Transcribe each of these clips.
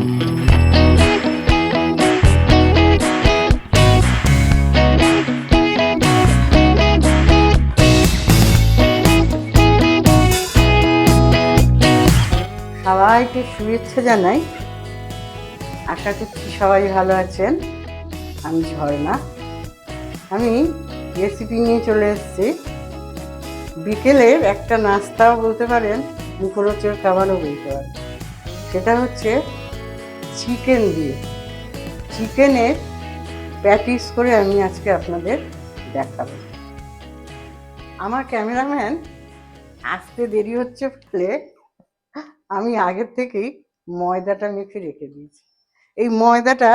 সবাইকে শুভেচ্ছা জানাই। আশা করছি সবাই ভালো আছেন। আমি ঝর্ণা। আমি রেসিপি নিয়ে চলে এসেছি। বিকেলের একটা নাস্তাও বলতে পারেন মুখরোচের খাবারও বলতে পারেন। সেটা হচ্ছে চিকেন দিয়ে। চিকেনের প্যাটিস করে আমি আজকে আপনাদের দেখাবো। আমার ক্যামেরাম্যান আসতে দেরি হচ্ছে ফলে আমি আগের থেকেই ময়দাটা মেখে রেখে দিয়েছি। এই ময়দাটা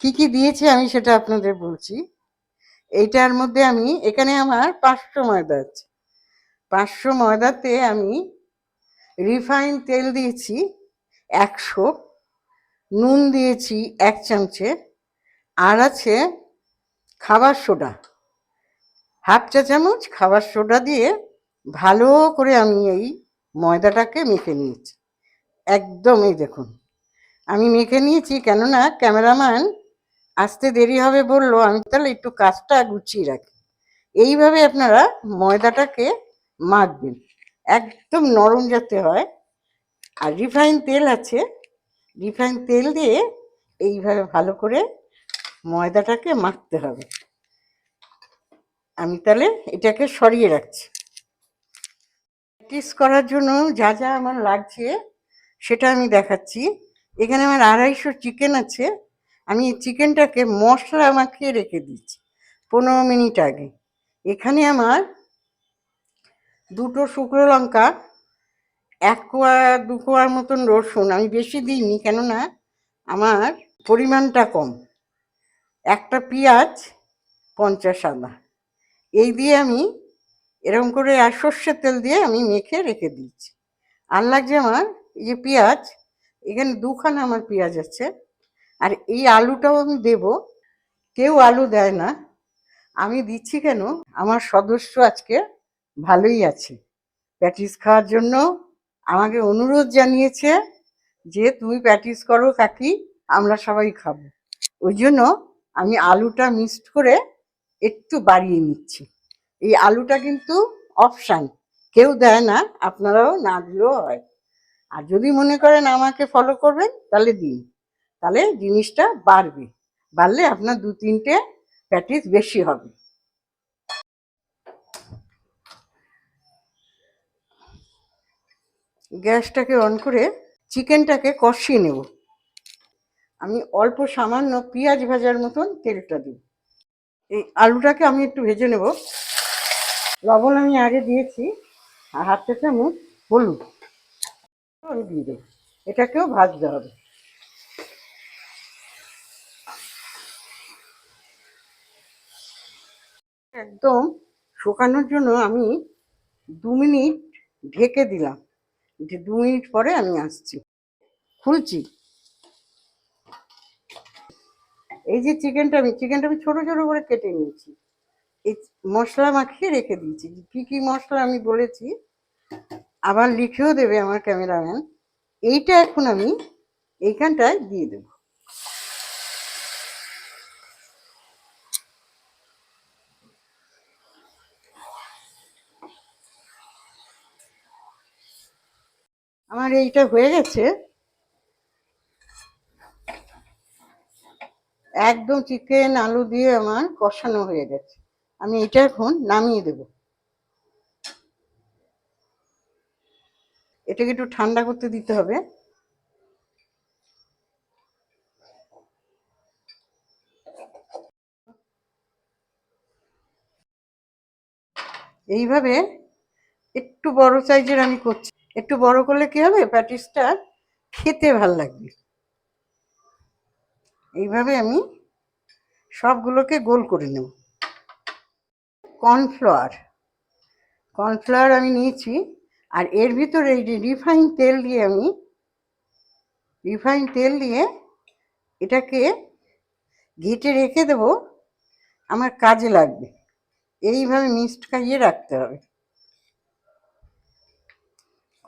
কি কি দিয়েছি আমি সেটা আপনাদের বলছি। এইটার মধ্যে আমি, এখানে আমার পাঁচশো ময়দা আছে। পাঁচশো ময়দাতে আমি রিফাইন তেল দিয়েছি, একশো নুন দিয়েছি এক চামচে, আর আছে খাবার সোডা। হাফ চা চামচ খাবার সোডা দিয়ে ভালো করে আমি এই ময়দাটাকে মেখে নিয়েছি। একদম এই দেখুন, আমি মেখে নিয়েছি কেননা ক্যামেরাম্যান আসতে দেরি হবে বলল, আমি তাহলে একটু কাজটা গুছিয়ে রাখি। এইভাবে আপনারা ময়দাটাকে মাখবেন, একদম নরম যাতে হয়। আর রিফাইন তেল আছে রিফাইন তেল দিয়ে এইভাবে ভালো করে ময়দাটাকে মাখতে হবে। আমি তাহলে এটাকে সরিয়ে রাখছি। প্র্যাকটিস করার জন্য যা যা আমার লাগছে সেটা আমি দেখাচ্ছি। এখানে আমার আড়াইশো চিকেন আছে। আমি এই চিকেনটাকে মশলা মাখিয়ে রেখে দিচ্ছি পনেরো মিনিট আগে। এখানে আমার দুটো শুকনো লঙ্কা এক কোয়া, দু কোয়ার মতন রসুন আমি বেশি দিইনি, কেননা আমার পরিমাণটা কম। একটা পেঁয়াজ পঞ্চাশ আদা। এই দিয়ে আমি এরকম করে আর সর্ষের তেল দিয়ে আমি মেখে রেখে দিচ্ছি আর লাগছে আমার এই যে পেঁয়াজ, এখানে দুখানা আমার পেঁয়াজ আছে। আর এই আলুটাও আমি দেব। কেউ আলু দেয় না। আমি দিচ্ছি কেন? আমার সদস্য আজকে ভালোই আছে। প্যাটিস খাওয়ার জন্য আমাকে অনুরোধ জানিয়েছে যে তুমি প্যাটিস করো কাকি, আমরা সবাই খাব। ওই জন্য আমি আলুটা মিক্সড করে একটু বাড়িয়ে নিচ্ছি। এই আলুটা কিন্তু অপশান, কেউ দেয় না, আপনারাও না দিলেও হয়। আর যদি মনে করেন আমাকে ফলো করবেন, তাহলে দিন। তাহলে জিনিসটা বাড়বে। বাড়লে আপনার দু তিনটে প্যাটিস বেশি হবে। গ্যাসটাকে অন করে চিকেনটাকে কষিয়ে নেব। আমি অল্প সামান্য পেঁয়াজ ভাজার মতন তেলটা দিই এই আলুটাকে আমি একটু ভেজে নেব। লবণ আমি আগে দিয়েছি, আর হাত আমি হলুদ। আমি দিয়ে দেবো। এটাকেও ভাজতে হবে। একদম শুকানোর জন্য আমি দু মিনিট ঢেকে দিলাম। দু মিনিট পরে আমি আসছি। খুলছি। এই যে চিকেনটা আমি চিকেনটা আমি ছোট ছোট করে কেটে নিয়েছি। এই মশলা মাখিয়ে রেখে দিয়েছি। কি কি মশলা আমি বলেছি, আবার লিখেও দেবে আমার ক্যামেরাম্যান। এইটা এখন আমি এইখানটায় দিয়ে দেব। আমার এইটা হয়ে গেছে। একদম চিকেন আলু দিয়ে আমার কষানো হয়ে গেছে। আমি এটা এখন নামিয়ে দেব। এটাকে একটু ঠান্ডা করতে দিতে হবে। এইভাবে একটু বড় সাইজের আমি করছি। একটু বড় করলে কি হবে? প্যাটিসটা খেতে ভালো লাগবে। এইভাবে আমি সবগুলোকে গোল করে নেব। কর্নফ্লাওয়ার কর্নফ্লাওয়ার আমি নিয়েছি আর এর ভিতরে এই যে রিফাইন তেল দিয়ে আমি রিফাইন তেল দিয়ে এটাকে ঘেটে রেখে দেব। আমার কাজে লাগবে। এইভাবে মিক্সড খাইয়ে রাখতে হবে।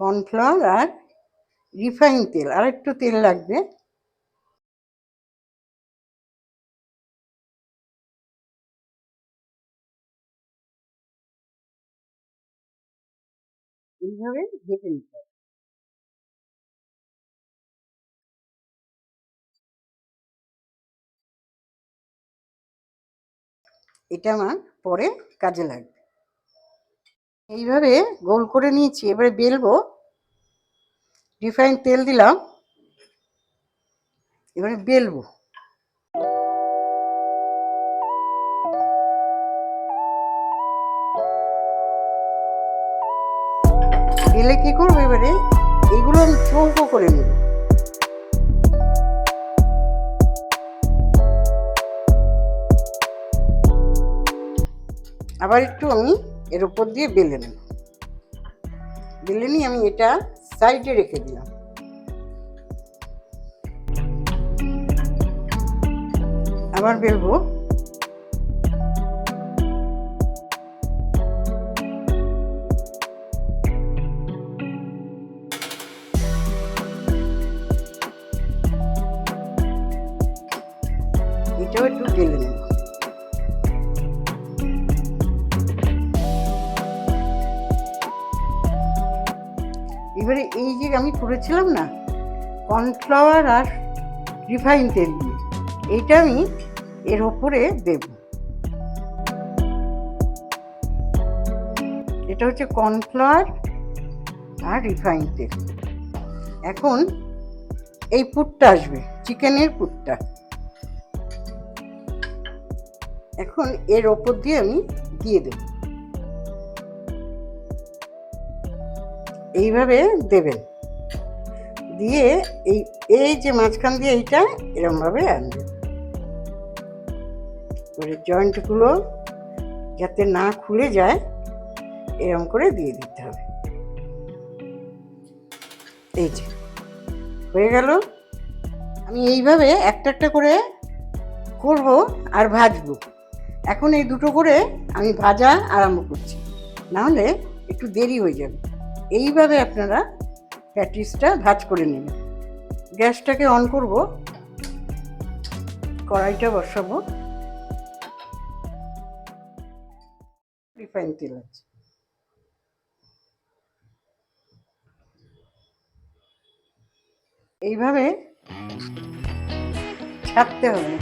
কর্নফ্লাওয়ার আর রিফাইন তেল, আর একটু তেল লাগবে। এইভাবে ভেজে নিতে হবে। এটা আমার পরে কাজে লাগবে। এইভাবে গোল করে নিয়েছি, এবারে বেলবো। রিফাইন তেল দিলাম, এবারে বেলবো। বেলে কি করব এবারে? এগুলো আমি চৌকো করে নেব। আবার একটু আমি এর উপর দিয়ে বেলে নেব। বেলে নিয়ে আমি এটা সাইডে রেখে দিলাম। আবার বেলবো। এটাও একটু বেলে নেব। এবারে এই যে আমি করেছিলাম না কর্নফ্লাওয়ার আর রিফাইন তেল দিয়ে এইটা আমি এর ওপরে দেব। এটা হচ্ছে কর্নফ্লাওয়ার আর রিফাইন তেল। এখন এই পুরটা আসবে, চিকেনের পুরটা। এখন এর ওপর দিয়ে আমি দিয়ে দেব। এইভাবে দেবেন। দিয়ে এই এই যে মাঝখান দিয়ে এইটা এরমভাবে আনবেন। এবারে জয়েন্টগুলো যাতে না খুলে যায়, এরম করে দিয়ে দিতে হবে। এই যে, হয়ে গেল। আমি এইভাবে একটা একটা করে করব আর ভাজবো। এখন এই দুটো করে আমি ভাজা আরম্ভ করছি। নাহলে একটু দেরি হয়ে যাবে। এইভাবে আপনারা প্যাটিসটা ভাজ করে নেবেন গ্যাসটাকে অন করব। কড়াইটা বসাবো। রিফাইন তেল আছে। এইভাবে ছাড়তে হবে।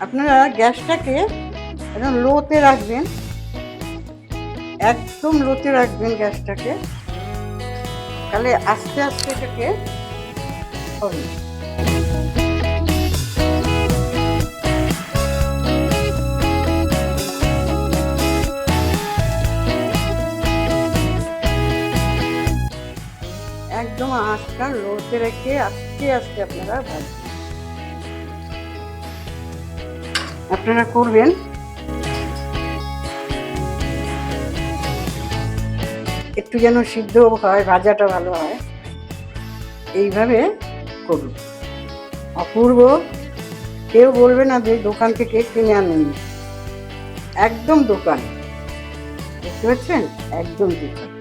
আপনারা গ্যাসটাকে একদম লোতে রাখবেন। একদম লোতে রাখবেন গ্যাসটাকে। তাহলে আস্তে আস্তে এটাকে হবে একদম আঁচটা লোতে রেখে আস্তে আস্তে আপনারা ভাজবেন আপনারা করবেন একটু যেন সিদ্ধ হয়, ভাজাটা ভালো হয়, এইভাবে করুন। অপূর্ব। কেউ বলবে না যে দোকান থেকে কিনে আনেন। একদম দোকান। বুঝতে পারছেন একদম দোকান।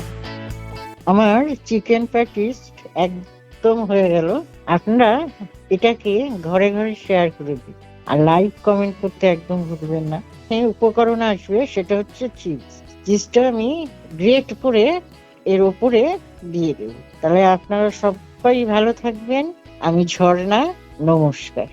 আমার চিকেন প্যাটিস একদম হয়ে গেল। আপনারা এটাকে ঘরে ঘরে শেয়ার করে দিন। আর লাইক কমেন্ট করতে একদম ভুলবেন না। এই উপকরণ আসবে, সেটা হচ্ছে চিজ চিজটা আমি গ্রেট করে এর ওপরে দিয়ে দেব। তাহলে আপনারা সবাই ভালো থাকবেন। আমি ঝর্ণা, নমস্কার।